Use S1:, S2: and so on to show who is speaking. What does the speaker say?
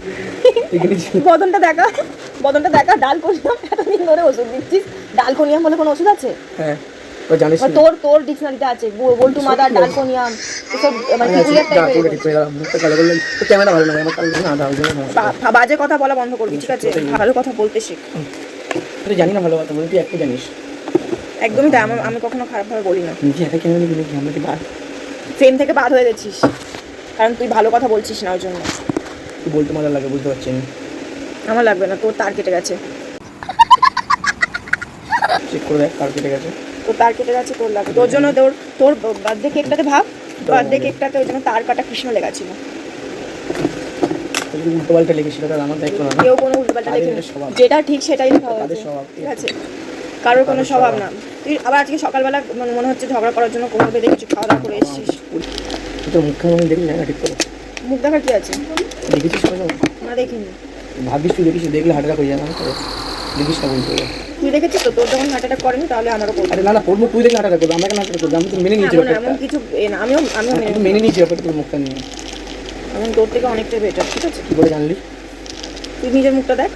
S1: বদনটা দেখা বদনটা দেখা ডাল কনিয়াম এতদিন ধরে ওষুধ দিচ্ছিস। ডাল কনিয়াম বলে কোনো ওষুধ আছে?
S2: হ্যাঁ ও জানিস
S1: তোর তোর ডিকশনারিতে আছে বল্টু মাদার ডাল কনিয়াম এসব মানে পিকুলিয়ার টাইপের
S2: ক্যামেরা ভালো লাগে আমার কাল না দাও জন্য না
S1: বা- বা- বাজে কথা বলা বন্ধ করবি ঠিক আছে? ভালো কথা বলতে শেখ।
S2: তুই জানি না ভালো কথা বলি তুই একটা জানিস।
S1: একদমই তাই আমি কখনো খারাপভাবে বলি না।
S2: নিজে একা নিবি নাকি? আমরা কি বাদ
S1: ফ্রেম থেকে বাদ হয়ে গেছিস। কারণ তুই ভালো কথা বলছিস না ওই জন্য।
S2: তুই বলতে মজা লাগে বুঝতে পারছি আমি
S1: আমার লাগবে না তোর তার কেটে গেছে।
S2: চেক করে দেখ কার কেটে গেছে।
S1: তোর তার কেটে গেছে তোর লাগবে। তোর জন্য তোর তোর বার্থডে কেকটাতে ভাব। বার্থডে কেকটাতে ওই জন্য তার কাটা কৃষ্ণ লেগেছিল
S2: তুই যদি উল্টো পাল্টা লিখেছিল তাহলে আমার দায়িত্ব না
S1: কেউ কোনো উল্টোপাল্টা
S2: তাদের
S1: লেখেনি। যেটা ঠিক সেটাই লেখা হয়েছে। ঠিক আছে। কারোর কোনো স্বভাব। না। তুই আবার আজকে সকালবেলা মানে মনে হচ্ছে ঝগড়া করার জন্য কোমর বেঁধে কিছু খাওয়া দাওয়া করে এসেছিস।
S2: তুই তো মুখ্যমন্ত্রী দেখি না ঠিক করে?
S1: মুখ দেখার কি আছে?
S2: দেখেছিস কোনো
S1: না দেখিনি।
S2: ভাবিস তুই দেখিস দেখলে হার্ট অ্যাটাক হয়ে যাবে তো? দেখিস না বলতে।
S1: তুই দেখেছিস তো? তোর যখন হার্ট অ্যাটাক করেনি তাহলে আমারও করবে
S2: আরে না না পড়ব তুই দেখলে হার্ট অ্যাটাক করবে আমাকে হার্ট অ্যাটাক করবে আমি তো মেনে নিয়েছি
S1: এমন এমন কিছু আমিও আমিও মেনে
S2: আমি মেনে নিয়েছি ব্যাপারটা তোর মুখটা নিয়ে।
S1: আমি তোর থেকে অনেকটাই বেটার ঠিক আছে?
S2: কী করে জানলি?
S1: তুই নিজের মুখটা দেখ।